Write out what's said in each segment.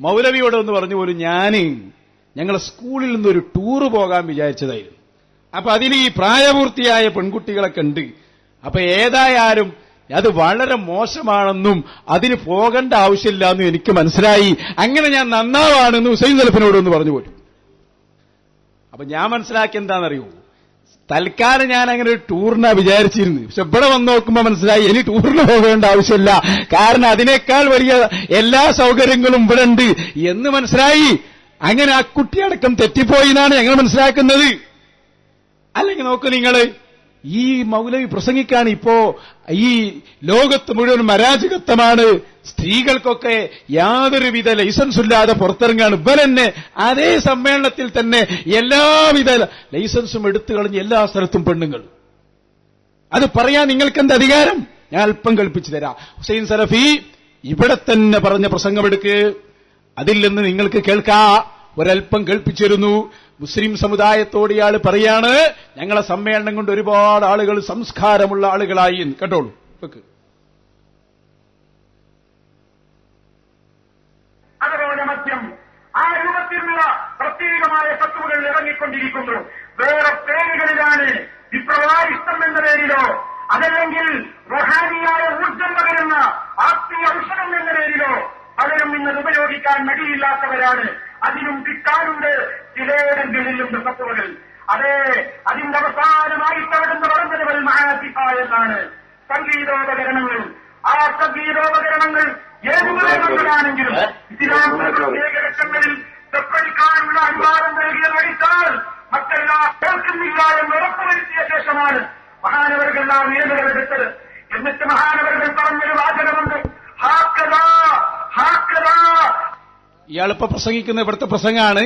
മൗലവിയോട് എന്ന് പറഞ്ഞു പോലും ഞാൻ ഞങ്ങൾ സ്കൂളിൽ നിന്ന് ഒരു ടൂറ് പോകാൻ വിചാരിച്ചതായിരുന്നു. അപ്പൊ അതിൽ ഈ പ്രായപൂർത്തിയായ പെൺകുട്ടികളൊക്കെ ഉണ്ട്. അപ്പൊ ഏതായാലും അത് വളരെ മോശമാണെന്നും അതിന് പോകേണ്ട ആവശ്യമില്ല എന്നും എനിക്ക് മനസ്സിലായി. അങ്ങനെ ഞാൻ നന്നാവാണെന്ന് ഹുസൈൻ ഒന്ന് പറഞ്ഞു പോലും. അപ്പൊ ഞാൻ മനസ്സിലാക്കി എന്താണെന്നറിയോ തൽക്കാലം ഞാൻ അങ്ങനെ ഒരു ടൂറിനാ വിചാരിച്ചിരുന്നു. പക്ഷെ ഇവിടെ വന്ന് നോക്കുമ്പോൾ മനസ്സിലായി ഇനി ടൂറിന് പോകേണ്ട ആവശ്യമില്ല. കാരണം അതിനേക്കാൾ വലിയ എല്ലാ സൗകര്യങ്ങളും ഇവിടെ ഉണ്ട് എന്ന് മനസ്സിലായി. അങ്ങനെ ആ കുട്ടിയടക്കം തെറ്റിപ്പോയി എന്നാണ് ഞങ്ങൾ മനസ്സിലാക്കുന്നത്. അല്ലെങ്കിൽ നോക്കൂ നിങ്ങൾ ഈ മൗലവി പ്രസംഗിക്കാൻ ഇപ്പോ ഈ ലോകത്ത് മുഴുവൻ മരാജകത്വമാണ് സ്ത്രീകൾക്കൊക്കെ യാതൊരുവിധ ലൈസൻസ് ഇല്ലാതെ പുറത്തിറങ്ങാണ്. ഇവരെന്നെ അതേ സമ്മേളനത്തിൽ തന്നെ എല്ലാവിധ ലൈസൻസും എടുത്തു കളഞ്ഞ് എല്ലാ സ്ഥലത്തും പെണ്ണുങ്ങൾ. അത് പറയാൻ നിങ്ങൾക്ക് എന്ത് അധികാരം? ഞാൻ അല്പം കൽപ്പിച്ചു തരാം. ഹുസൈൻ സലഫി ഇവിടെ തന്നെ പറഞ്ഞ പ്രസംഗമെടുക്ക്. അതിൽ നിന്ന് നിങ്ങൾക്ക് കേൾക്കാ. ഒരൽപ്പം കേൾപ്പിച്ചിരുന്നു മുസ്ലിം സമുദായത്തോട് ഇയാൾ പറയാണ് ഞങ്ങളെ സമ്മേളനം കൊണ്ട് ഒരുപാട് ആളുകൾ സംസ്കാരമുള്ള ആളുകളായി. കേട്ടോളൂ വെക്ക്. അതുപോലെ മദ്യം ആ രൂപത്തിലുള്ള പ്രത്യേകമായ കത്തുകൾ ഇറങ്ങിക്കൊണ്ടിരിക്കുന്നു വേറെ പേരുകളിലാണ് വിപ്ലവാരിഷ്ടം എന്ന പേരിലോ അതല്ലെങ്കിൽ റഹാനിയായ ഊർജം പകരുന്ന ആത്മീയ ഔഷധം എന്ന പേരിലോ പലരും ഇന്നത് ഉപയോഗിക്കാൻ മടിയില്ലാത്തവരാണ് ഇയാളിപ്പോ പ്രസംഗിക്കുന്ന ഇവിടുത്തെ പ്രസംഗമാണ്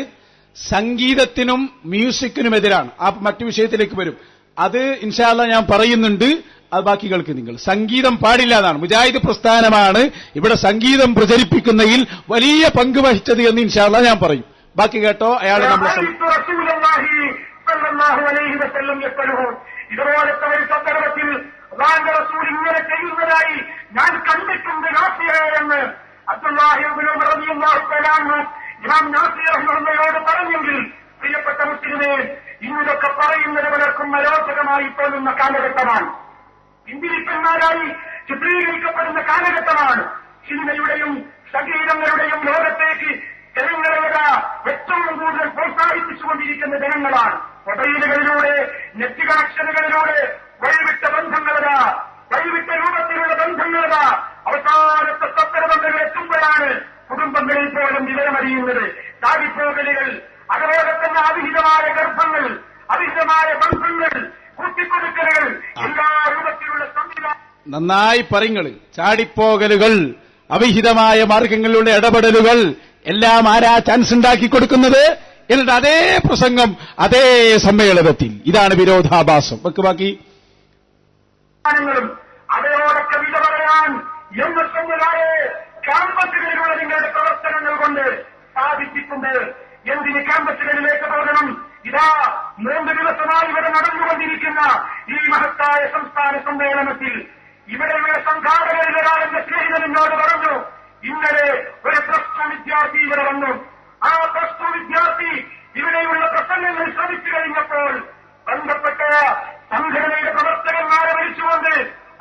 സംഗീതത്തിനും മ്യൂസിക്കിനും എതിരാണ്. ആ മറ്റു വിഷയത്തിലേക്ക് വരും. അത് ഇൻഷാല്ല ഞാൻ പറയുന്നുണ്ട് അത് ബാക്കി നിങ്ങൾ. സംഗീതം പാടില്ല എന്നാണ്. മുജാഹിദ് പ്രസ്ഥാനമാണ് ഇവിടെ സംഗീതം പ്രചരിപ്പിക്കുന്നതിൽ വലിയ പങ്ക് വഹിച്ചത് എന്ന് ഇൻഷാല്ല ഞാൻ പറയും. ബാക്കി കേട്ടോ അയാൾ നമ്മളെ. ഇതുപോലത്തെ ഒരു സന്ദർഭത്തിൽ ഇങ്ങനെ ചെയ്യുന്നതായി ഞാൻ കണ്ടിട്ടുണ്ട് എന്ന്. ഇമാം നാസിർ റഹ്മത്തുള്ളാഹിയോട് പറഞ്ഞെങ്കിൽ പ്രിയപ്പെട്ട മുസ്ലിമേ ഇന്നിതൊക്കെ പറയുന്നത് പലർക്കും മരോചകമായി തോന്നുന്ന കാലഘട്ടമാണ്. പിന്തിരിപ്പന്മാരായി ചിത്രീകരിക്കപ്പെടുന്ന കാലഘട്ടമാണ്. സിനിമയുടെയും സംഗീതങ്ങളുടെയും ലോകത്തേക്ക് ജനങ്ങളെ ഏറ്റവും കൂടുതൽ പ്രോത്സാഹിപ്പിച്ചുകൊണ്ടിരിക്കുന്ന ജനങ്ങളാണ്. മൊബൈലുകളിലൂടെ നെറ്റ് കണക്ഷനുകളിലൂടെ വഴിവിട്ട ബന്ധങ്ങളതാ വഴിവിട്ട രൂപത്തിലുള്ള ബന്ധങ്ങളതാ അവസാനത്തെ സത്തരബന്ധങ്ങൾ എത്തുമ്പോഴാണ് കുടുംബങ്ങളിൽ പോലും വിവരമറിയുന്നത്. താടിപ്പോകലുകൾ അതുപോലെ തന്നെ അവിഹിതമായ ഗർഭങ്ങൾ അവിഹിതമായ ബന്ധങ്ങൾ കൂട്ടിക്കൊടുക്കലുകൾ എല്ലാ രൂപത്തിലുള്ള സംവിധാനം നന്നായി പറയുങ്ങൾ. ചാടിപ്പോകലുകൾ അവിഹിതമായ മാർഗങ്ങളിലുള്ള ഇടപെടലുകൾ എല്ലാം ആരാ ചാൻസ് ഉണ്ടാക്കി കൊടുക്കുന്നത്? എന്നിട്ട് അതേ പ്രസംഗം അതേ സമ്മേളനത്തിൽ. ഇതാണ് വിരോധാഭാസം. വെക്ക് ബാക്കി. അതോടൊക്കെ വിധ വില പറയാൻ എന്ന സംവിധായെ ക്യാമ്പസുകളിലുള്ള നിങ്ങളുടെ പ്രവർത്തനങ്ങൾ കൊണ്ട് സ്ഥാപിച്ചിട്ടുണ്ട് എന്തിന് ക്യാമ്പസുകളിലേക്ക് പോകണം? ഇതാ മൂന്ന് ദിവസമായി ഇവിടെ നടന്നുകൊണ്ടിരിക്കുന്ന ഈ മഹത്തായ സംസ്ഥാന സമ്മേളനത്തിൽ ഇവിടെയുള്ള സംഘാടകരിൽ ഒരാളെന്റെ സ്നേഹിതൻ എന്നോട് പറഞ്ഞു ഇന്നലെ ഒരു പ്ലസ് ടു വിദ്യാർത്ഥി ഇവിടെ വന്നു. ആ പ്ലസ് ടു വിദ്യാർത്ഥി ഇവിടെയുള്ള പ്രസംഗങ്ങൾ ശ്രമിച്ചു കഴിഞ്ഞപ്പോൾ ബന്ധപ്പെട്ട സംഘടനയുടെ പ്രവർത്തകന്മാരെ വിളിച്ചുകൊണ്ട്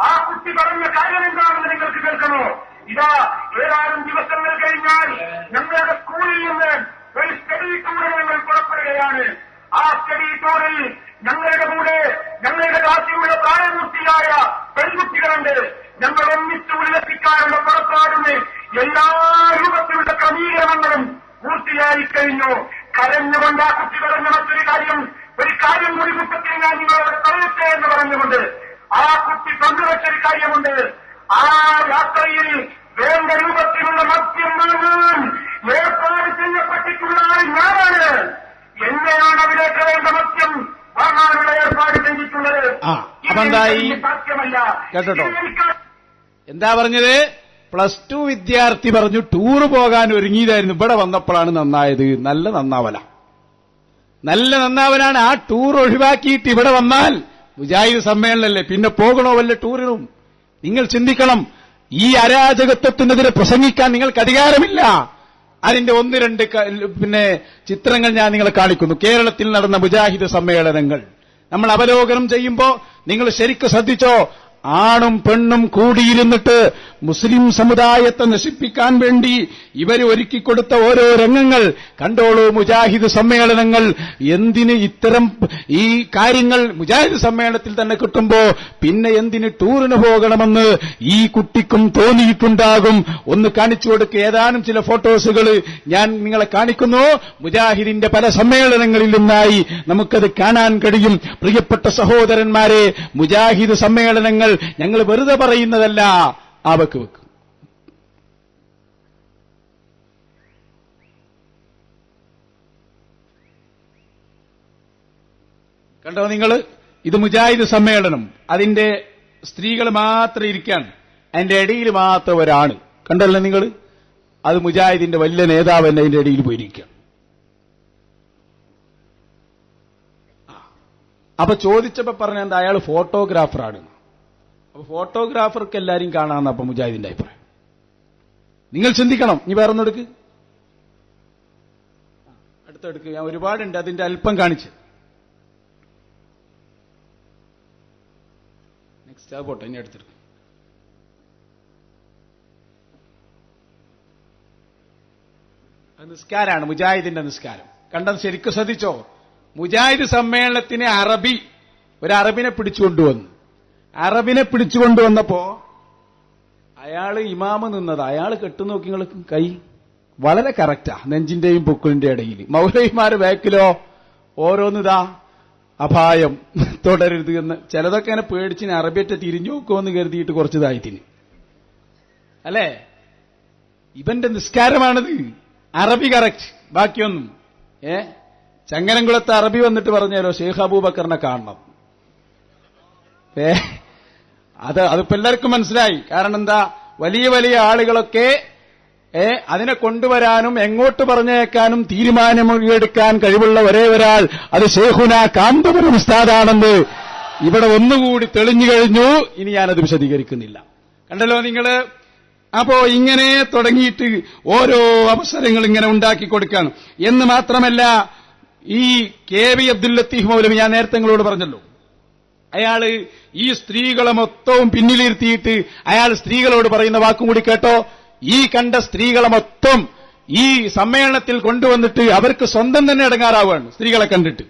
ആ കുട്ടി പറഞ്ഞ കാര്യം എന്താണെന്ന് നിങ്ങൾക്ക് കേൾക്കണോ? ഇതാ ഏതാനും ദിവസങ്ങൾ കഴിഞ്ഞാൽ ഞങ്ങളുടെ സ്കൂളിൽ നിന്ന് ഒരു സ്റ്റഡി ടൂറിൽ ഞങ്ങൾ പുറപ്പെടുകയാണ്. ആ സ്റ്റഡി ടൂറിൽ ഞങ്ങളുടെ കൂടെ ഞങ്ങളുടെ ക്ലാസ്സിലുള്ള പ്രായപൂർത്തിയായ പെൺകുട്ടികളുണ്ട്. ഞങ്ങൾ ഒന്നിച്ച് ഉല്ലസിക്കാനുള്ള പുറപ്പാടിന് എല്ലാ രൂപത്തിലുള്ള ക്രമീകരണങ്ങളും പൂർത്തിയായി കഴിഞ്ഞു. കരഞ്ഞുകൊണ്ട് ആ കുട്ടി പറഞ്ഞ മറ്റൊരു കാര്യം ഒരു കാര്യം കൂടി കുട്ടത്തിൽ ഞാൻ നിങ്ങളോട് പറയട്ടെ എന്ന് പറഞ്ഞുകൊണ്ട് ആ കുട്ടി പങ്കുവച്ചൊരു കാര്യമുണ്ട്. ആ യാത്രയിൽ വേണ്ട രൂപത്തിലുള്ള മദ്യം വാങ്ങാൻ ഏർപ്പാട് ചെയ്യപ്പെട്ടിട്ടുള്ള ആൾ ഞാനാണ്. എന്നെയാണ് അവിടേക്ക് വേണ്ട മദ്യം വാങ്ങാനുള്ള ഏർപ്പാട് ചെയ്തിട്ടുള്ളത്. സാധ്യമല്ല കേട്ടോ? എന്താ പറഞ്ഞത്? പ്ലസ് ടു വിദ്യാർത്ഥി പറഞ്ഞു ടൂർ പോകാൻ ഒരുങ്ങിയതായിരുന്നു. ഇവിടെ വന്നപ്പോഴാണ് നന്നായത്. നല്ല നന്നാവല. നല്ല നന്നാവനാണ് ആ ടൂർ ഒഴിവാക്കിയിട്ട് ഇവിടെ വന്നാൽ മുജാഹിദ് സമ്മേളനമല്ലേ? പിന്നെ പോകണോ വല്ല ടൂറിനും? നിങ്ങൾ ചിന്തിക്കണം ഈ അരാജകത്വത്തിനെതിരെ പ്രസംഗിക്കാൻ നിങ്ങൾക്ക് അധികാരമില്ല. അതിന്റെ ഒന്ന് രണ്ട് പിന്നെ ചിത്രങ്ങൾ ഞാൻ നിങ്ങളെ കാണിക്കുന്നു. കേരളത്തിൽ നടന്ന മുജാഹിദ് സമ്മേളനങ്ങൾ. നമ്മൾ അവലോകനം ചെയ്യുമ്പോൾ നിങ്ങൾ ശരിക്കും ശ്രദ്ധിച്ചോ? ആണും പെണ്ണും കൂടിയിരുന്നിട്ട് മുസ്ലിം സമുദായത്തെ നശിപ്പിക്കാൻ വേണ്ടി ഇവർ ഒരുക്കിക്കൊടുത്ത ഓരോ രംഗങ്ങൾ. കണ്ടോളൂ മുജാഹിദ് സമ്മേളനങ്ങൾ. എന്തിന് ഇത്തരം ഈ കാര്യങ്ങൾ മുജാഹിദ് സമ്മേളനത്തിൽ തന്നെ കിട്ടുമ്പോ പിന്നെ എന്തിന് ടൂറിന് പോകണമെന്ന് ഈ കുട്ടിക്കും തോന്നിയിട്ടുണ്ടാകും. ഒന്ന് കാണിച്ചു കൊടുക്കുക ഏതാനും ചില ഫോട്ടോസുകൾ ഞാൻ നിങ്ങളെ കാണിക്കുന്നു. മുജാഹിദിന്റെ പല സമ്മേളനങ്ങളിൽ നിന്നായി നമുക്കത് കാണാൻ കഴിയും. പ്രിയപ്പെട്ട സഹോദരന്മാരെ മുജാഹിദ് സമ്മേളനങ്ങൾ ഞങ്ങൾ വെറുതെ പറയുന്നതല്ല. അവക്ക് വെക്കും. കണ്ടോ നിങ്ങൾ ഇത് മുജാഹിദ് സമ്മേളനം. അതിന്റെ സ്ത്രീകൾ മാത്രം ഇരിക്കാൻ. അതിന്റെ ഇടയിൽ മാത്രം ഒരാണ് കണ്ടല്ലോ നിങ്ങൾ അത് മുജാഹിദിന്റെ വലിയ നേതാവ് തന്നെ അതിന്റെ ഇടയിൽ പോയിരിക്കുക. അപ്പൊ ചോദിച്ചപ്പോ പറഞ്ഞ എന്താ? അയാൾ ഫോട്ടോഗ്രാഫറാണ് അപ്പൊ ഫോട്ടോഗ്രാഫർക്ക് എല്ലാരും കാണാമെന്ന് അപ്പൊ മുജാഹിദിന്റെ അഭിപ്രായം. നിങ്ങൾ ചിന്തിക്കണം നീ വേറെ ഒന്നെടുക്ക് അടുത്തെടുക്ക് ഞാൻ ഒരുപാടുണ്ട് അതിന്റെ അല്പം കാണിച്ച്. നെക്സ്റ്റ് ആ പോട്ടെ ഇനി അടുത്തെടുക്ക്. അത് നിസ്കാരാണ് മുജാഹിദിന്റെ നിസ്കാരം. കണ്ടത് ശരിക്കും ശ്രദ്ധിച്ചോ? മുജാഹിദ് സമ്മേളനത്തിന് അറബി ഒരു അറബിനെ പിടിച്ചുകൊണ്ടുവന്നു. അറബിനെ പിടിച്ചുകൊണ്ടുവന്നപ്പോ അയാൾ ഇമാമ് നിന്നത്. അയാൾ കെട്ടുനോക്കി നിങ്ങൾ കൈ വളരെ കറക്റ്റാ നെഞ്ചിന്റെയും പൊക്കിളിന്റെ ഇടയിൽ മൗലയിമാര് ബാക്കിലോ ഓരോന്നിതാ അപായം തുടരരുത് എന്ന്. ചിലതൊക്കെ അങ്ങനെ പേടിച്ചിന് അറബിയറ്റ തിരിഞ്ഞു നോക്കുമെന്ന് കരുതിയിട്ട് കുറച്ചതായി തിന്. അല്ലേ? ഇവന്റെ നിസ്കാരമാണത്. അറബി കറക്റ്റ്. ബാക്കിയൊന്നും. ഏ? ചങ്ങനംകുളത്ത് അറബി വന്നിട്ട് പറഞ്ഞാലോ ഷെയ്ഖ് അബൂബക്കറിനെ കാണണം. ഏ? അത് അതിപ്പോ എല്ലാവർക്കും മനസ്സിലായി. കാരണം എന്താ? വലിയ വലിയ ആളുകളൊക്കെ ഏ അതിനെ കൊണ്ടുവരാനും എങ്ങോട്ട് പറഞ്ഞേക്കാനും തീരുമാനമെടുക്കാൻ കഴിവുള്ള ഒരേ ഒരാൾ അത് ഷേഖുന കാന്തപുരം ഉസ്താദാണെന്ന് ഇവിടെ ഒന്നുകൂടി തെളിഞ്ഞു കഴിഞ്ഞു. ഇനി ഞാനത് വിശദീകരിക്കുന്നില്ല. കണ്ടല്ലോ നിങ്ങൾ അപ്പോ ഇങ്ങനെ തുടങ്ങിയിട്ട് ഓരോ അവസരങ്ങൾ ഇങ്ങനെ ഉണ്ടാക്കി കൊടുക്കാണ്. എന്ന് മാത്രമല്ല ഈ കെ വി അബ്ദുൽ ലത്തീഫ് മൗലവി ഞാൻ നേരത്തെ നിങ്ങളോട് പറഞ്ഞല്ലോ അയാൾ ഈ സ്ത്രീകളെ മൊത്തവും പിന്നിലിരുത്തിയിട്ട് അയാൾ സ്ത്രീകളോട് പറയുന്ന വാക്കും കൂടി കേട്ടോ. ഈ കണ്ട സ്ത്രീകളെ മൊത്തം ഈ സമ്മേളനത്തിൽ കൊണ്ടുവന്നിട്ട് അവർക്ക് സ്വന്തം തന്നെ ഇടങ്ങാറാവുകയാണ് സ്ത്രീകളെ കണ്ടിട്ട്.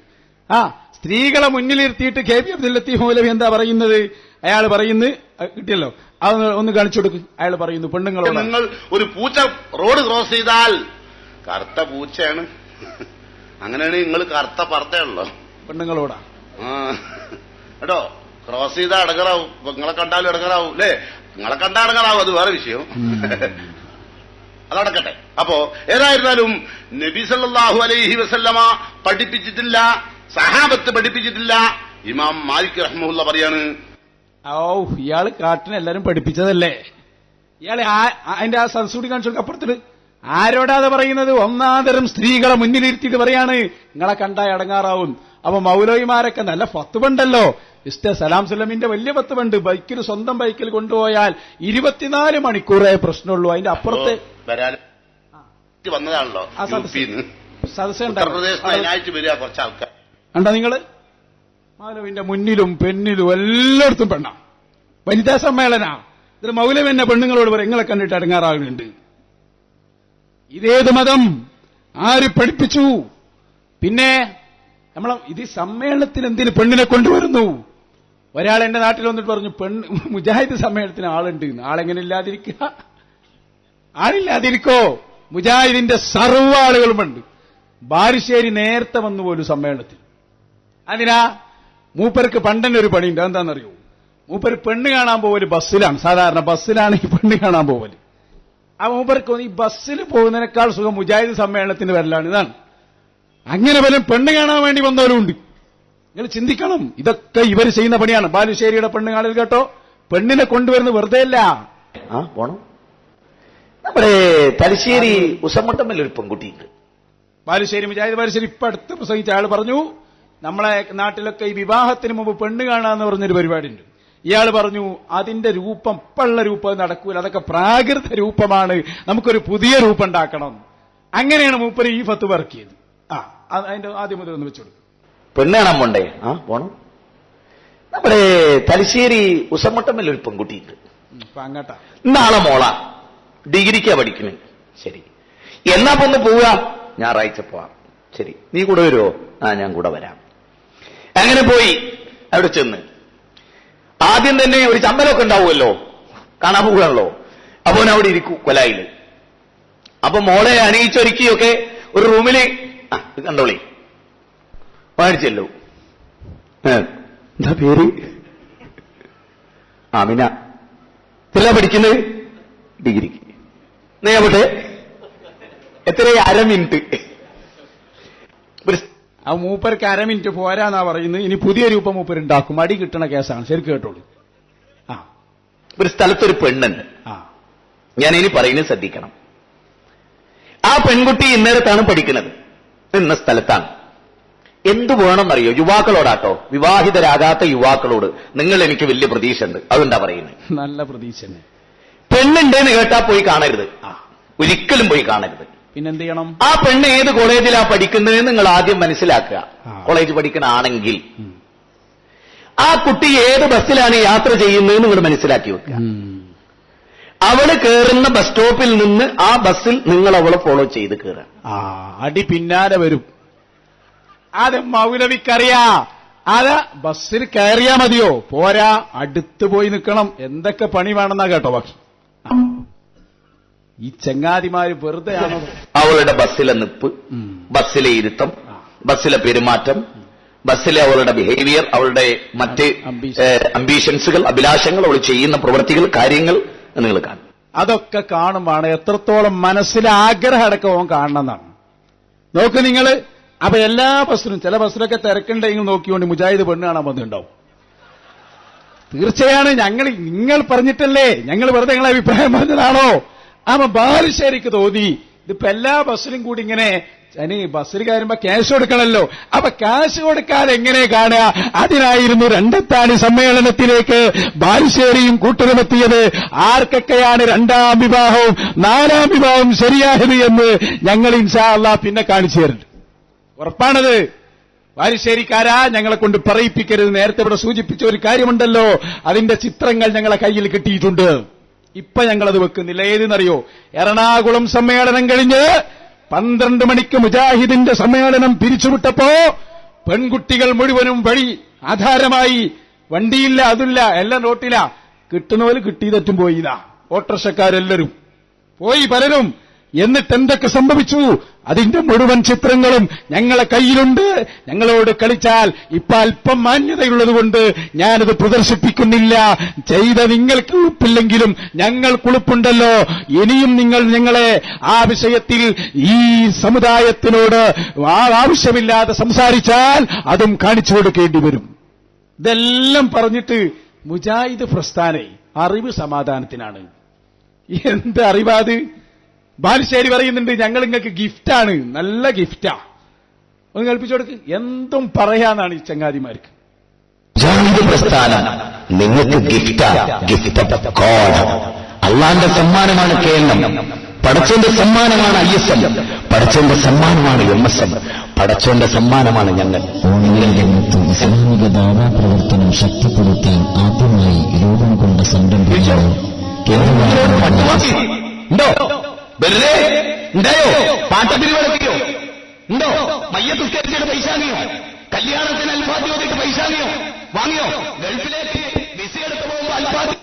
ആ സ്ത്രീകളെ മുന്നിലിരുത്തിയിട്ട് കെ പി അബ്ദുൽ ലത്തീഫ് മൗലവി എന്താ പറയുന്നത്? അയാൾ പറയുന്നു കിട്ടിയല്ലോ. അത് ഒന്ന് കാണിച്ചു കൊടുക്ക്. അയാൾ പറയുന്നു പെണ്ണുങ്ങൾ നിങ്ങൾ ഒരു പൂച്ച റോഡ് ക്രോസ് ചെയ്താൽ കറുത്ത പൂച്ചയാണ്. അങ്ങനെയാണെങ്കിൽ നിങ്ങൾ കറുത്ത പർദ്ദയുള്ളോ പെണ്ണുങ്ങളോടാ. കേട്ടോ? ക്രോസ് ചെയ്താൽ അടങ്ങറാവും. നിങ്ങളെ കണ്ടാലും അടങ്ങറാവും അല്ലേ? നിങ്ങളെ കണ്ടാൽ അടങ്ങറാവും. അത് വേറെ വിഷയം. അതടക്കട്ടെ അപ്പോ ഏതായിരുന്നാലും നബി സല്ലാഹു അലൈഹി വസല്ലമ പഠിപ്പിച്ചിട്ടില്ല സഹാബത്ത് പഠിപ്പിച്ചിട്ടില്ല. ഇമാം മാലിക് റഹ്മുല്ല പറയാണ് ഓ ഇയാൾ കാട്ടിനെ എല്ലാരും പഠിപ്പിച്ചതല്ലേ? ഇയാളെ അതിന്റെ ആ സദസ്സൂടി കാണിച്ചു അപ്പുറത്തിൽ. ആരോടാത് പറയുന്നത്? ഒന്നാന്തരം സ്ത്രീകളെ മുന്നിലിരുത്തിയിട്ട് പറയാണ് നിങ്ങളെ കണ്ടാ അടങ്ങാറാവും. അപ്പൊ മൗലോയിമാരൊക്കെ നല്ല ഫത്തുബണ്ടല്ലോ ഇഷ്ട സലാം സ്വലമിന്റെ വലിയ ഫത്തുബണ്ട് ബൈക്കിൽ സ്വന്തം ബൈക്കിൽ കൊണ്ടുപോയാൽ ഇരുപത്തിനാല് മണിക്കൂറേ പ്രശ്നമുള്ളൂ. അതിന്റെ അപ്പുറത്തെ വന്നതാണല്ലോ ആൾക്കാർ. കണ്ടോ നിങ്ങൾ? മാലവിന്റെ മുന്നിലും പെന്നിലും എല്ലായിടത്തും പെണ്ണ. വനിതാ സമ്മേളന. ഇതിൽ മൗലവി എന്നെ പെണ്ണുങ്ങളോട് പറയും നിങ്ങളെ കണ്ടിട്ട് അടങ്ങാറാകുന്നുണ്ട്. ഇതേത് മതം? ആര് പഠിപ്പിച്ചു? പിന്നെ നമ്മളെ ഇത് സമ്മേളനത്തിൽ എന്തിന് പെണ്ണിനെ കൊണ്ടുവരുന്നു? ഒരാൾ എന്റെ നാട്ടിൽ വന്നിട്ട് പറഞ്ഞു പെണ്ണ് മുജാഹിദ് സമ്മേളനത്തിന് ആളുണ്ട്. ആളെങ്ങനെ ഇല്ലാതിരിക്കുക? ആളില്ലാതിരിക്കോ? മുജാഹിദിന്റെ സർവ ആളുകളുമുണ്ട്. ബാരിശ്ശേരി നേരത്തെ വന്നു പോലും സമ്മേളനത്തിൽ. അതിനാ മൂപ്പർക്ക് പണ്ടന്നെ ഒരു പണിയുണ്ട്. എന്താണെന്നറിയോ മൂപ്പർ പെണ്ണ് കാണാൻ പോവൽ ബസ്സിലാണ്. സാധാരണ ബസ്സിലാണ് ഈ പെണ്ണ് കാണാൻ പോവൽ. ആ മൂപ്പർക്ക് ഈ ബസ്സിൽ പോകുന്നതിനേക്കാൾ സുഖം മുജാഹിദ് സമ്മേളനത്തിന് വരലാണ്. ഇതാണ്. അങ്ങനെ വല്ലതും പെണ്ണ് കാണാൻ വേണ്ടി വന്നവരും ഉണ്ട് നിങ്ങൾ ചിന്തിക്കണം. ഇതൊക്കെ ഇവർ ചെയ്യുന്ന പണിയാണ്. ബാലുശ്ശേരിയുടെ പെണ്ണ് കാണൽ കേട്ടോ? പെണ്ണിനെ കൊണ്ടുവരുന്നത് വെറുതെ അല്ല ആ പോണം. നമ്മുടെ തലശ്ശേരി ഉസമട്ടമ്മൽ ഒരു പെൺകുട്ടിയുണ്ട്. ബാലുശ്ശേരി മുജാഹിദ് ബാലുശ്ശേരി ഇപ്പൊ അടുത്ത് പ്രസംഗിച്ച ആൾ പറഞ്ഞു നമ്മളെ നാട്ടിലൊക്കെ ഈ വിവാഹത്തിന് മുമ്പ് പെണ്ണ് കാണാന്ന് പറഞ്ഞൊരു പരിപാടിയുണ്ട്. ഇയാൾ പറഞ്ഞു അതിന്റെ രൂപം ഇപ്പുള്ള രൂപം നടക്കൂല. അതൊക്കെ പ്രാകൃത രൂപമാണ്. നമുക്കൊരു പുതിയ രൂപം ഉണ്ടാക്കണം. അങ്ങനെയാണ് മൂപ്പര് ഈ ഫത്ത് ഇറക്കിയത് ആ അതിന്റെ ആദ്യം മുതൽ ഒന്ന് വെച്ചോളൂ. പെണ്ണ് കാണാൻ പോണ്ടേ? ആ പോണം. നമ്മുടെ തലശ്ശേരി ഉസമട്ടമ്മൽ ഒരു പെൺകുട്ടിയുണ്ട്. അപ്പൊ നാളെ മോള. ഡിഗ്രിക്കാ പഠിക്കണേ ശരി. എന്നാ പൊന്ന് പോവുക? ഞായറാഴ്ച പോവാം. ശരി. നീ കൂടെ വരുമോ ആ ഞാൻ കൂടെ വരാം. അങ്ങനെ പോയി. അവിടെ ചെന്ന്. ആദ്യം തന്നെ ഒരു ചമ്പലമൊക്കെ ഉണ്ടാവുമല്ലോ. കാണാൻ പോവുകയാണല്ലോ. അപ്പോൻ അവൻ അവിടെ ഇരിക്കൂ കൊലായിൽ. അപ്പൊ മോളെ അണിയിച്ചൊരുക്കിയൊക്കെ ഒരു ഇത് കണ്ടോളി. മേടിച്ചല്ലോ എന്താ പേര്? ആമിന എത്ര പഠിക്കുന്നത് ഡിഗ്രിക്ക് നേവട്ടെ എത്ര അര മിനിറ്റ്. ആ മൂപ്പർക്ക് അര മിനിറ്റ് പോരാന്നാ പറയുന്നത്. ഇനി പുതിയ രൂപം മൂപ്പർ ഉണ്ടാക്കും അടി കിട്ടണ കേസാണ്. ശരി കേട്ടോളൂ. ആ. ഒരു സ്ഥലത്തൊരു പെണ്ണുണ്ട് ആ. ഞാൻ ഇനി പറയുന്നത് ശ്രദ്ധിക്കണം. ആ പെൺകുട്ടി ഇന്നേരത്താണ് പഠിക്കുന്നത്. ഇന്ന സ്ഥലത്താണ്. എന്തു വേണമെന്നറിയോ? യുവാക്കളോടാട്ടോ. വിവാഹിതരാകാത്ത യുവാക്കളോട് നിങ്ങൾ എനിക്ക് വലിയ പ്രതീക്ഷ ഉണ്ട് അതെന്താ പറയുന്നത് നല്ല പ്രതീക്ഷ പെണ്ണുണ്ടെന്ന് കേട്ടാ പോയി കാണരുത്. ഒരിക്കലും പോയി കാണരുത്. പിന്നെ പിന്നെന്ത് ചെയ്യണം ആ പെണ്ണ് ഏത് കോളേജിലാ പഠിക്കുന്നതെന്ന് നിങ്ങൾ ആദ്യം മനസ്സിലാക്കുക. കോളേജ് പഠിക്കണാണെങ്കിൽ. ആ കുട്ടി ഏത് ബസ്സിലാണ് യാത്ര ചെയ്യുന്നത് നിങ്ങൾ മനസ്സിലാക്കി വെക്കുക. അവൾ കയറുന്ന ബസ് സ്റ്റോപ്പിൽ നിന്ന് ആ ബസ്സിൽ നിങ്ങൾ അവളെ ഫോളോ ചെയ്ത് കയറുക അടി പിന്നാലെ വരും. അത് മൗലവിക്കറിയാ. അത് ബസ്സിൽ കയറിയാ മതിയോ? പോരാ അടുത്ത് പോയി നിൽക്കണം. എന്തൊക്കെ പണി വേണമെന്നാ കേട്ടോ ബാക്കി ഈ ചെങ്ങാതിമാര് വെറുതെ ആണോ അവളുടെ ബസ്സിലെ നിപ്പ്. ബസ്സിലെ ഇരുത്തം ബസ്സിലെ പെരുമാറ്റം ബസ്സിലെ അവളുടെ ബിഹേവിയർ അവളുടെ മറ്റ്. അംബീഷൻസുകൾ അഭിലാഷങ്ങൾ അവൾ ചെയ്യുന്ന പ്രവൃത്തികൾ കാര്യങ്ങൾ നിങ്ങൾ കാണും. അതൊക്കെ കാണുമ്പോഴാണ് എത്രത്തോളം മനസ്സിലെ ആഗ്രഹം അടക്കം കാണണമെന്നാണ്. നോക്ക് നിങ്ങൾ അപ്പൊ എല്ലാ ബസ്സിനും ചില ബസ്സിലൊക്കെ തിരക്കുണ്ടെങ്കിൽ നോക്കിക്കൊണ്ട് മുജാഹിദ് പെണ്ണ് കാണാൻ വന്നിട്ടുണ്ടാവും. തീർച്ചയാണ് ഞങ്ങൾ നിങ്ങൾ പറഞ്ഞിട്ടല്ലേ ഞങ്ങൾ വെറുതെ നിങ്ങളെ അഭിപ്രായം പറഞ്ഞതാണോ? അപ്പൊ ബാലുശ്ശേരിക്ക് തോന്നി ഇതിപ്പോ എല്ലാ ബസ്സിലും കൂടി ഇങ്ങനെ ഇനി ബസ്സിൽ കയറുമ്പോ ക്യാഷ് കൊടുക്കണമല്ലോ അപ്പൊ ക്യാഷ് കൊടുക്കാൻ എങ്ങനെ കാണുക? അതിനായിരുന്നു രണ്ടത്താണി സമ്മേളനത്തിലേക്ക് ബാലുശ്ശേരിയും കൂട്ടരുമെത്തിയത്. ആർക്കൊക്കെയാണ് രണ്ടാം വിവാഹവും നാലാം വിവാഹവും ശരിയായത് എന്ന് ഞങ്ങൾ ഇൻഷാ അള്ളാ പിന്നെ കാണിച്ചു തരുന്നുണ്ട്. ഉറപ്പാണത്. വാരിശ്ശേരിക്കാരാ ഞങ്ങളെ കൊണ്ട് പറയിപ്പിക്കരുത്. നേരത്തെ ഇവിടെ സൂചിപ്പിച്ച ഒരു കാര്യമുണ്ടല്ലോ. അതിന്റെ ചിത്രങ്ങൾ ഞങ്ങളെ കയ്യിൽ കിട്ടിയിട്ടുണ്ട്. ഇപ്പൊ ഞങ്ങളത് വെക്കുന്നില്ല. ഏതെന്നറിയോ? എറണാകുളം സമ്മേളനം കഴിഞ്ഞ് പന്ത്രണ്ട് മണിക്ക് മുജാഹിദിന്റെ സമ്മേളനം പിരിച്ചുവിട്ടപ്പോ പെൺകുട്ടികൾ മുഴുവനും വഴി ആധാരമായി. വണ്ടിയില്ല അതില്ല എല്ലാം റോട്ടില. കിട്ടുന്നവര് കിട്ടിയതറ്റും പോയില്ല ഓട്ടോറിക്ഷക്കാരെല്ലാരും. പോയി പലരും. എന്നിട്ട് എന്തൊക്കെ സംഭവിച്ചു? അതിന്റെ മുഴുവൻ ചിത്രങ്ങളും ഞങ്ങളെ കയ്യിലുണ്ട്. ഞങ്ങളോട് കളിച്ചാൽ ഇപ്പൊ അല്പം മാന്യതയുള്ളതുകൊണ്ട് ഞാനത് പ്രദർശിപ്പിക്കുന്നില്ല. ചെയ്ത നിങ്ങൾക്ക് ഉളുപ്പില്ലെങ്കിലും ഞങ്ങൾ കുളിപ്പുണ്ടല്ലോ ഇനിയും നിങ്ങൾ ഞങ്ങളെ ആ വിഷയത്തിൽ ഈ സമുദായത്തിനോട് ആവശ്യമില്ലാതെ സംസാരിച്ചാൽ അതും കാണിച്ചു കൊടുക്കേണ്ടി വരും. ഇതെല്ലാം പറഞ്ഞിട്ട് മുജാഹിദ് പ്രസ്ഥാനെ അറിവ് സമാധാനത്തിനാണ്. എന്ത് അറിവാത് ബാലുശ്ശേരി പറയുന്നുണ്ട് ഞങ്ങൾ നിങ്ങൾക്ക് ഗിഫ്റ്റാണ്. നല്ല ഗിഫ്റ്റാ. ഒന്ന് കൽപ്പിച്ചു കൊടുക്ക്. എന്തും പറയാന്നാണ് ഈ ചങ്ങാതിമാർക്ക്. പ്രസ്ഥാനം. നിങ്ങൾക്ക് ഗിഫ്റ്റാ. Gift of God. അള്ളാന്റെ സമ്മാനമാണ് കേരളം. പടച്ചോന്റെ സമ്മാനമാണ് ഐ എസ് എം. പടച്ചോന്റെ സമ്മാനമാണ് എം എസ് എം. പടച്ചോന്റെ സമ്മാനമാണ് ഞങ്ങൾ. രംഗത്ത് ഇസ്ലാമിക ദാവാ പ്രവർത്തനം ശക്തിപ്പെടുത്താൻ ആദ്യമായി രൂപം കൊണ്ട സംരംഭമാണ് കേരള ഉണ്ടോ? വെറുതെ ഉണ്ടായോ? പാട്ടപ്പിരിവെടുത്തിയോ ഉണ്ടോ? മയ്യത്തുസ്കരിച്ചിട്ട് പൈസ വാങ്ങിയോ? കല്യാണത്തിന് അൽഫാത്തി പൈസാനിയോ പൈസ വാങ്ങിയോ? ഗൾഫിലേക്ക് വിസ എടുത്ത് പോകുമ്പോ അൽഫാത്തി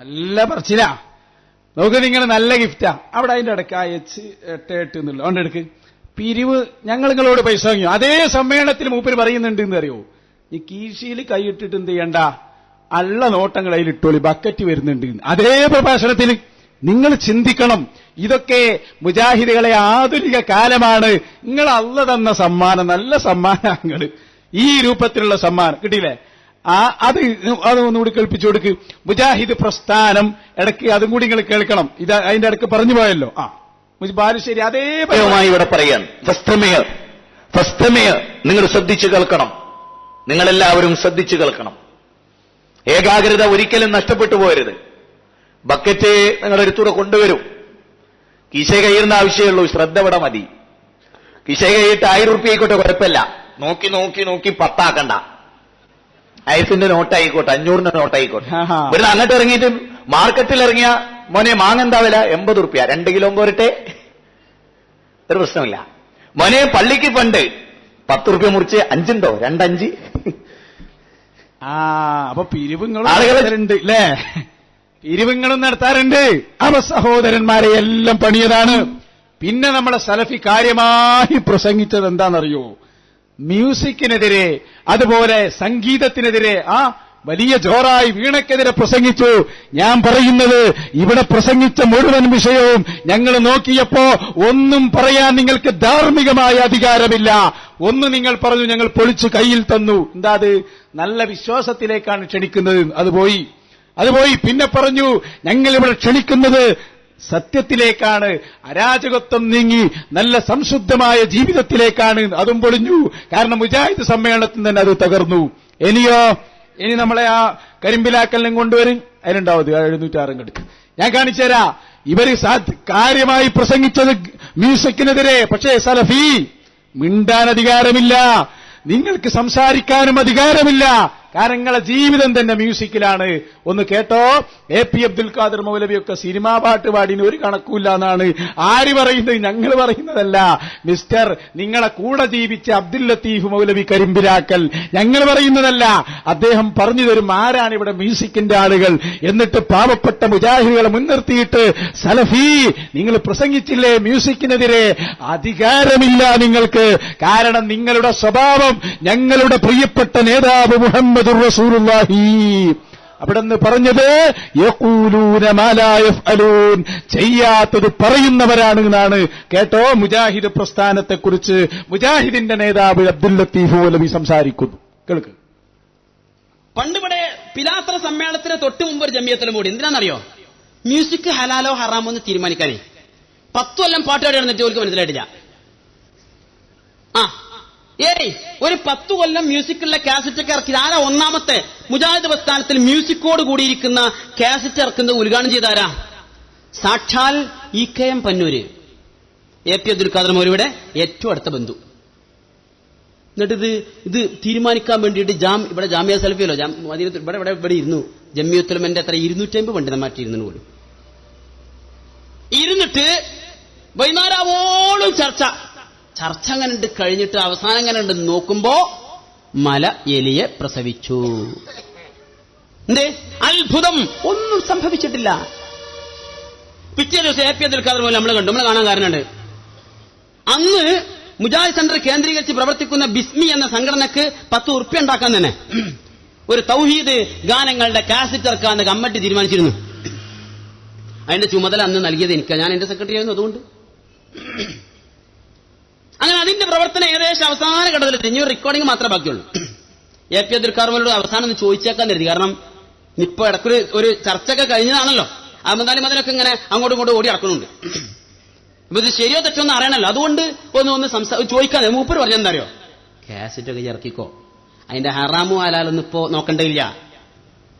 നല്ല പറച്ചില. നോക്ക് നിങ്ങൾ നല്ല ഗിഫ്റ്റാ. അവിടെ അതിന്റെ ഇടയ്ക്ക് ആ എച്ച് എട്ട് എട്ട് എന്നുള്ള അതുകൊണ്ട് എടുക്ക് പിരിവ് ഞങ്ങൾ നിങ്ങളോട് പൈസ വാങ്ങിയോ? അതേ സമ്മേളനത്തിൽ മൂപ്പര് പറയുന്നുണ്ട് എന്ന് അറിയോ? ഈ കീശിയിൽ കൈയിട്ടിട്ട് എന്ത് ചെയ്യണ്ട? അള്ള നോട്ടങ്ങൾ അതിലിട്ടോളി ബക്കറ്റ് വരുന്നുണ്ട് അതേ പ്രഭാഷണത്തിൽ നിങ്ങൾ ചിന്തിക്കണം. ഇതൊക്കെ മുജാഹിദുകളെ ആധുനിക കാലമാണ്. നിങ്ങൾ അള്ള തന്ന സമ്മാനം നല്ല സമ്മാനങ്ങൾ. ഈ രൂപത്തിലുള്ള സമ്മാനം കിട്ടിയില്ലേ? ആ അത് അത് ഒന്നുകൂടി കേൾപ്പിച്ചു കൊടുക്ക്. മുജാഹിദ് പ്രസ്ഥാനം ഇടയ്ക്ക് അതും കൂടി നിങ്ങൾ കേൾക്കണം. ഇത് അതിന്റെ ഇടയ്ക്ക് പറഞ്ഞു പോയല്ലോ. ആ ബാലുശ്ശേരി അതേ മായി ഇവിടെ പറയാൻ. ഫസ്തമയ ഫസ്തമയ നിങ്ങൾ ശ്രദ്ധിച്ചു കേൾക്കണം. നിങ്ങളെല്ലാവരും ശ്രദ്ധിച്ചു കേൾക്കണം. ഏകാഗ്രത ഒരിക്കലും നഷ്ടപ്പെട്ടു പോരുത് ബക്കറ്റ് നിങ്ങളുടെ അടുത്തൂടെ കൊണ്ടുവരും. കിശ കയ്യുന്ന ആവശ്യമുള്ളൂ ശ്രദ്ധ ഇവിടെ മതി. കിശ കയ്യിട്ട് ആയിരം റുപ്യ ആയിക്കോട്ടെ കുഴപ്പമില്ല. നോക്കി നോക്കി നോക്കി പത്താക്കണ്ട. ആയിരത്തിന്റെ നോട്ടായിക്കോട്ടെ അഞ്ഞൂറിന്റെ നോട്ടായിക്കോട്ടെ. ഇവിടുന്ന് അങ്ങോട്ട് ഇറങ്ങിയിട്ട് മാർക്കറ്റിൽ ഇറങ്ങിയ മോനെ മാങ്ങ എന്താ വില? എൺപത് റുപ്യ രണ്ട് കിലോ പോരട്ടെ ഒരു പ്രശ്നമില്ല. മോനെ പള്ളിക്ക് പണ്ട് പത്ത് റുപ്യ മുറിച്ച് അഞ്ചുണ്ടോ? രണ്ടഞ്ച്. ആ അപ്പൊ പിരിവ് ആളുകളുണ്ട് അല്ലേ? പിരിവുങ്ങളും നടത്താറുണ്ട്. അവ സഹോദരന്മാരെ എല്ലാം പണിയതാണ്. പിന്നെ നമ്മളെ സലഫി കാര്യമായി പ്രസംഗിച്ചത് എന്താണെന്നറിയോ? മ്യൂസിക്കിനെതിരെ അതുപോലെ സംഗീതത്തിനെതിരെ ആ വലിയ ജോറായി വീണക്കെതിരെ പ്രസംഗിച്ചു. ഞാൻ പറയുന്നത് ഇവിടെ പ്രസംഗിച്ച മുഴുവൻ വിഷയവും ഞങ്ങൾ നോക്കിയപ്പോ ഒന്നും പറയാൻ നിങ്ങൾക്ക് ധാർമ്മികമായ അധികാരമില്ല. ഒന്ന് നിങ്ങൾ പറഞ്ഞു ഞങ്ങൾ പൊളിച്ചു കയ്യിൽ തന്നു. എന്താ അത്? നല്ല വിശ്വാസത്തിലേക്കാണ് ക്ഷണിക്കുന്നത്. അത് പോയി. അത് പോയി പിന്നെ പറഞ്ഞു ഞങ്ങൾ ഇവിടെ ക്ഷണിക്കുന്നത് സത്യത്തിലേക്കാണ്. അരാജകത്വം നീങ്ങി നല്ല സംശുദ്ധമായ ജീവിതത്തിലേക്കാണ്. അതും പൊളിഞ്ഞു. കാരണം മുജാഹിദ് സമ്മേളനത്തിൽ തന്നെ അത് തകർന്നു. ഇനിയോ ഇനി നമ്മളെ ആ കരിമ്പിലാക്കലിനും കൊണ്ടുവരും. അതിലുണ്ടാവും. എഴുന്നൂറ്റാറും കെടുക്ക് ഞാൻ കാണിച്ചുതരാ ഇവർ കാര്യമായി പ്രസംഗിച്ചത് മ്യൂസിക്കിനെതിരെ. പക്ഷേ സലഫി മിണ്ടാൻ അധികാരമില്ല. നിങ്ങൾക്ക് സംസാരിക്കാനും അധികാരമില്ല. കാരണം നിങ്ങളെ ജീവിതം തന്നെ മ്യൂസിക്കിലാണ്. ഒന്ന് കേട്ടോ എ പി അബ്ദുൽ ഖാദർ മൗലവിയൊക്കെ സിനിമാ പാട്ട് പാടിന് ഒരു കണക്കുമില്ല എന്നാണ്. ആര് പറയുന്നത്? ഞങ്ങൾ പറയുന്നതല്ല. മിസ്റ്റർ നിങ്ങളെ കൂടെ ജീവിച്ച അബ്ദുൽ ലത്തീഫ് മൗലവി കരിമ്പിരാക്കൽ. ഞങ്ങൾ പറയുന്നതല്ല. അദ്ദേഹം പറഞ്ഞു തരും ആരാണ് ഇവിടെ മ്യൂസിക്കിന്റെ ആളുകൾ എന്നിട്ട് പാവപ്പെട്ട മുജാഹിദികളെ മുൻനിർത്തിയിട്ട് സലഫി നിങ്ങൾ പ്രസംഗിച്ചില്ലേ മ്യൂസിക്കിനെതിരെ? അധികാരമില്ല നിങ്ങൾക്ക്. കാരണം നിങ്ങളുടെ സ്വഭാവം ഞങ്ങളുടെ പ്രിയപ്പെട്ട നേതാവ് മുഹമ്മദ് റസൂലുള്ളാഹി. അവിടെ നിന്ന് പറഞ്ഞത് ചെയ്യാത്തത് പറയുന്നവരാണ് എന്നാണ്. കേട്ടോ? മുജാഹിദ് പ്രസ്ഥാനത്തെക്കുറിച്ച് മുജാഹിദിന്റെ നേതാവ് അബ്ദുൽ ലത്തീഫ് മൗലവി സംസാരിക്കുന്നു. കേൾക്ക്. പണ്ടിവിടെ പിലാത്ര സമ്മേളനത്തിന് തൊട്ട് മുമ്പ് ഒരു ജമിയത്തിലും കൂടി. എന്തിനാണെന്നറിയോ മ്യൂസിക് ഹലാലോ ഹറാമോ എന്ന് തീരുമാനിക്കാനേ. പത്തു കൊല്ലം പാട്ടുകാരി അവർക്ക് മനസ്സിലായിട്ടില്ല. ആ ഏയ് ഒരു പത്തു കൊല്ലം മ്യൂസിക്കുള്ള കാസറ്റ് ഒക്കെ ഇറക്കി ആരാ ഒന്നാമത്തെ മുജാഹിദ് പ്രസ്ഥാനത്തിൽ മ്യൂസിക്കോട് കൂടിയിരിക്കുന്ന കാസറ്റ് ഇറക്കുന്നത് ഉദ്ഘാടനം ചെയ്താരാ? സാക്ഷാൽ E K M Pannoor. A P Abdul Khader മോരിയുടെ ഏറ്റവും അടുത്ത ബന്ധു. എന്നിട്ട് ഇത് ഇത് തീരുമാനിക്കാൻ വേണ്ടിയിട്ട് ജാം ഇവിടെ ജാമ്യ സലഫിയല്ലോ ഇവിടെ ഇവിടെ ഇവിടെ ഇരുന്നു. ജമ്മിയുത്തലമന്റെ അത്ര ഇരുന്നൂറ്റമ്പത് പണ്ഡിതം മാറ്റി ഇരുന്നു പോലും ഇരുന്നിട്ട് വൈകുന്നേരമോളും ചർച്ച. ചർച്ച അങ്ങനെ കഴിഞ്ഞിട്ട് അവസാനം അങ്ങനെ ഉണ്ട് നോക്കുമ്പോ മല എലിയെ പ്രസവിച്ചു. എന്തേ? അത്ഭുതം. ഒന്നും സംഭവിച്ചിട്ടില്ല. പിറ്റേ ദിവസം എ പി അബ്ദുൽ ഖാദർ പോലെ നമ്മൾ കണ്ടു. നമ്മൾ കാണാൻ കാരണമുണ്ട്. അന്ന് മുജാഹിദ് സെന്റർ കേന്ദ്രീകരിച്ച് പ്രവർത്തിക്കുന്ന ബിസ്മി എന്ന സംഘടനക്ക് പത്ത് ഉറുപ്പ്യ ഉണ്ടാക്കാൻ തന്നെ. ഒരു തൗഹീദ് ഗാനങ്ങളുടെ കാസറ്റ് ഇറക്കാന്ന് കമ്മിറ്റി തീരുമാനിച്ചിരുന്നു. അതിന്റെ ചുമതല അന്ന് നൽകിയത് എനിക്ക്. ഞാൻ എന്റെ സെക്രട്ടറി ആയിരുന്നു അതുകൊണ്ട്. അങ്ങനെ അതിന്റെ പ്രവർത്തനം ഏകദേശം അവസാന ഘട്ടത്തിൽ ഇനി റെക്കോർഡിംഗ് മാത്രമേ ബാക്കിയുള്ളൂ. എ പി അബ്ദുൽ കാർമലോട് അവസാനം ഒന്ന് ചോദിച്ചേക്കാൻ കരുതി. കാരണം ഇപ്പൊ ഇടക്കൊരു ഒരു ചർച്ചയൊക്കെ കഴിഞ്ഞതാണല്ലോ. അഹമ്മദാലി മദനൊക്കെ ഇങ്ങനെ അങ്ങോട്ടും ഇങ്ങോട്ടും ഓടി നടക്കുന്നുണ്ട്. അപ്പൊ ഇത് ശരിയോ തെറ്റോ എന്ന് അറിയണല്ലോ. അതുകൊണ്ട് ഒന്ന് ഒന്ന് സംസാ ചോദിക്കാൻ മൂപ്പർ കാസറ്റ് ഒക്കെ ഇറക്കിക്കോ. അതിന്റെ ഹറാമോ ആലാലൊന്നും ഇപ്പോ നോക്കണ്ടില്ല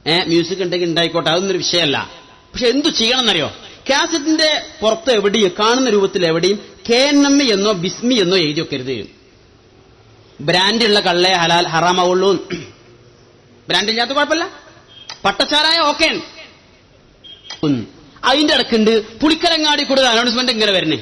ഏഹ് മ്യൂസിക് ഉണ്ടെങ്കിൽ ഉണ്ടായിക്കോട്ടെ. അതൊന്നൊരു വിഷയമല്ല. പക്ഷെ എന്തു ചെയ്യണം എന്നറിയോ? കാസറ്റിന്റെ പുറത്ത് എവിടെയും കാണുന്ന രൂപത്തിൽ എവിടെയും കെ എൻ എം എന്നോ ബിസ്മി എന്നോ എഴുതി വെക്കരുത്. ബ്രാൻഡുള്ള കള്ളേ ഹലാൽ ഹറാമാവുള്ളൂ. ബ്രാൻഡില്ലാത്ത കുഴപ്പമില്ല. പട്ടച്ചാരായ ഓക്കെ. അതിന്റെ ഇടക്കുണ്ട് പുളിക്കലങ്ങാടി കൂടുതൽ അനൗൺസ്മെന്റ് ഇങ്ങനെ വരണേ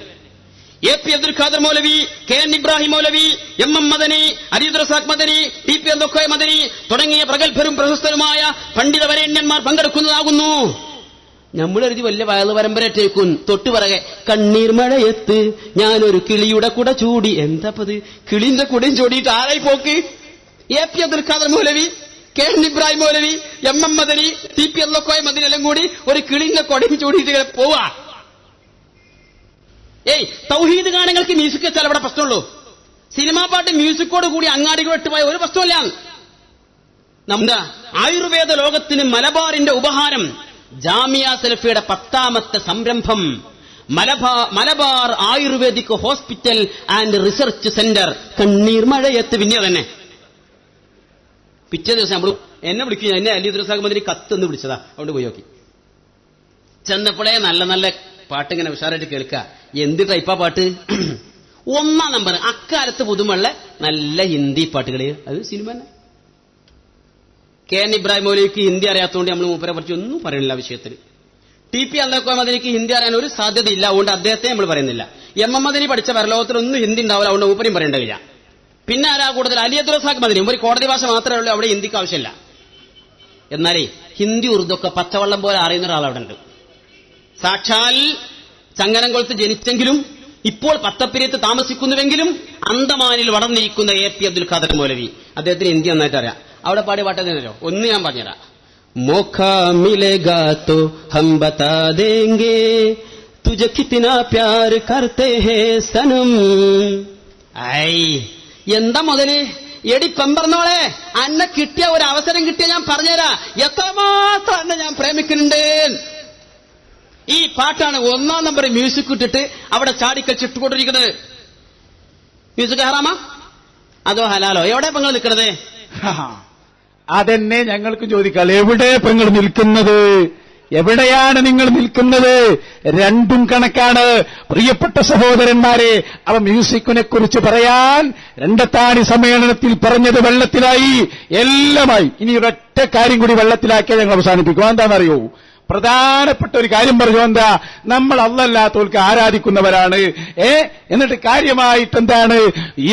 A P Abdul Khader Maulavi K N Ibrahim Maulavi M M Madani Areed Razak Madani T P Abdukhoy Madani തുടങ്ങിയ പ്രഗത്ഭരും പ്രശസ്തരുമായ പണ്ഡിത വരേണ്യന്മാർ പങ്കെടുക്കുന്നതാകുന്നു. നമ്മളെഴുതി വലിയ വയൽ പരമ്പരറ്റേക്കും തൊട്ടു പറകെ കണ്ണീർ മഴയത്ത് ഞാനൊരു കിളിയുടെ കൂടെ ചൂടി. എന്താപ്പത് കിളിന്റെ കൂടെയും ചൂടിയിട്ട് ആരായി പോക്ക്? A P Abdul Khader Maulavi K N Ibrahim Maulavi M M Madani T P Abdukhoy Madani എല്ലാം കൂടി ഒരു കിളിന്റെ കൊടയും ചൂടിയിട്ട് ഇങ്ങനെ പോവാ. ഏയ് തൗഹീദ് ഗാനങ്ങൾക്ക് മ്യൂസിക് വെച്ചാൽ അവിടെ പ്രശ്നമുള്ളൂ. സിനിമാ പാട്ട് മ്യൂസിക്കോട് കൂടി അങ്ങാടികൾ വെട്ടുപോയ ഒരു പ്രശ്നമില്ല നമ്മുടെ ആയുർവേദ ലോകത്തിന് മലബാറിന്റെ ഉപഹാരം ജാമിയ സെൽഫിയുടെ പത്താമത്തെ സംരംഭം മലബാ Malabar ayurvedic hospital and research centre. കണ്ണീർ മഴയത്ത് പിന്നെ തന്നെ. പിറ്റേ ദിവസം നമ്മൾ എന്നെ വിളിക്കുക എന്നെ അലി ദുരസാഖ് മന്ത്രി കത്തൊന്ന് വിളിച്ചതാ. അതുകൊണ്ട് പോയി നോക്കി. ചെന്നപ്പോഴേ നല്ല നല്ല പാട്ട് ഇങ്ങനെ ഉഷാറായിട്ട് കേൾക്കുക എന്ത് ടൈപ്പാ പാട്ട്? ഒന്നാം നമ്പർ അക്കാലത്ത് പുതുമുള്ള നല്ല ഹിന്ദി പാട്ടുകൾ അത് സിനിമ തന്നെ. കെ എൻ ഇബ്രാഹിം മൗലിക്ക് ഹിന്ദി അറിയാത്തതുകൊണ്ട് നമ്മൾ മൂപ്പരെ കുറിച്ച് ഒന്നും പറയുന്നില്ല വിഷയത്തിൽ ടി പി അള്ളാഹു മദനിക്ക് ഹിന്ദി അറിയാൻ ഒരു സാധ്യതയില്ല. അതുകൊണ്ട് അദ്ദേഹത്തെ നമ്മൾ പറയുന്നില്ല. എം എം മദനി പഠിച്ച പരലോകത്തിൽ ഒന്നും ഹിന്ദി ഉണ്ടാവില്ല. അതുകൊണ്ട് മൂപ്പരും പറയേണ്ടതില്ല. പിന്നെ ആരാ കൂടുതൽ? അലി അബ്ദുൽ റസാഖ് മദനി. ഒരു കോടതി ഭാഷ മാത്രമേ ഉള്ളൂ. അവിടെ ഹിന്ദിക്ക് ആവശ്യമില്ല. എന്നാലേ ഹിന്ദി ഉറുദൊക്കെ പച്ചവെള്ളം പോലെ അറിയുന്ന ഒരാൾ അവിടെ ഉണ്ട്. സാക്ഷാൽ ചങ്ങനംകുളത്ത് ജനിച്ചെങ്കിലും ഇപ്പോൾ പത്തപ്പിരിയത്ത് താമസിക്കുന്നുവെങ്കിലും അന്തമാനിൽ വളർന്നിരിക്കുന്ന എ പി അബ്ദുൽ ഖാദർ മൗലവി. അദ്ദേഹത്തിന് ഹിന്ദി നന്നായിട്ട് അറിയാം. അവിടെ പാടിയ പാട്ടെന്നല്ലോ ഒന്ന് ഞാൻ പറഞ്ഞുതരാം. മോഖ മിലേഗാ തോ ഹം ബതാ ദേംഗേ തുജെ പ്യാർ കർത്തേ ഹേ സനം. ഐ എന്താ മുതൽ? എടി പെമ്പറന്നോളെ അന്നെ കിട്ടിയ ഒരു അവസരം കിട്ടിയ ഞാൻ പറഞ്ഞുതരാ. എത്രമാത്രം അന്നെ ഞാൻ പ്രേമിക്കുന്നുണ്ട്. ഈ പാട്ടാണ് ഒന്നാം നമ്പർ മ്യൂസിക് ഇട്ടിട്ട് അവിടെ ചാടിക്കളിച്ചിട്ടുകൊണ്ടിരിക്കുന്നത് മ്യൂസിക് ഹറാമാ? അതോ ഹലാലോ? എവിടെ നിങ്ങൾ നിൽക്കണത്? അതെന്നെ ഞങ്ങൾക്ക് ചോദിക്കാം എവിടെ പെങ്ങൾ നിൽക്കുന്നത്? എവിടെയാണ് നിങ്ങൾ നിൽക്കുന്നത്? രണ്ടും കണക്കാണ്. പ്രിയപ്പെട്ട സഹോദരന്മാരെ അവ മ്യൂസിക്കിനെ കുറിച്ച് പറയാൻ രണ്ടത്താണി സമ്മേളനത്തിൽ പറഞ്ഞത് വെള്ളത്തിലായി. എല്ലാമായി. ഇനി ഒരൊറ്റ കാര്യം കൂടി വെള്ളത്തിലാക്കിയാൽ ഞങ്ങൾ അവസാനിപ്പിക്കും. എന്താണെന്നറിയോ പ്രധാനപ്പെട്ട ഒരു കാര്യം പറഞ്ഞു. എന്താ? നമ്മൾ അല്ലല്ലാത്തവർക്ക് ആരാധിക്കുന്നവരാണ്. ഏ? എന്നിട്ട് കാര്യമായിട്ട് എന്താണ്? ഈ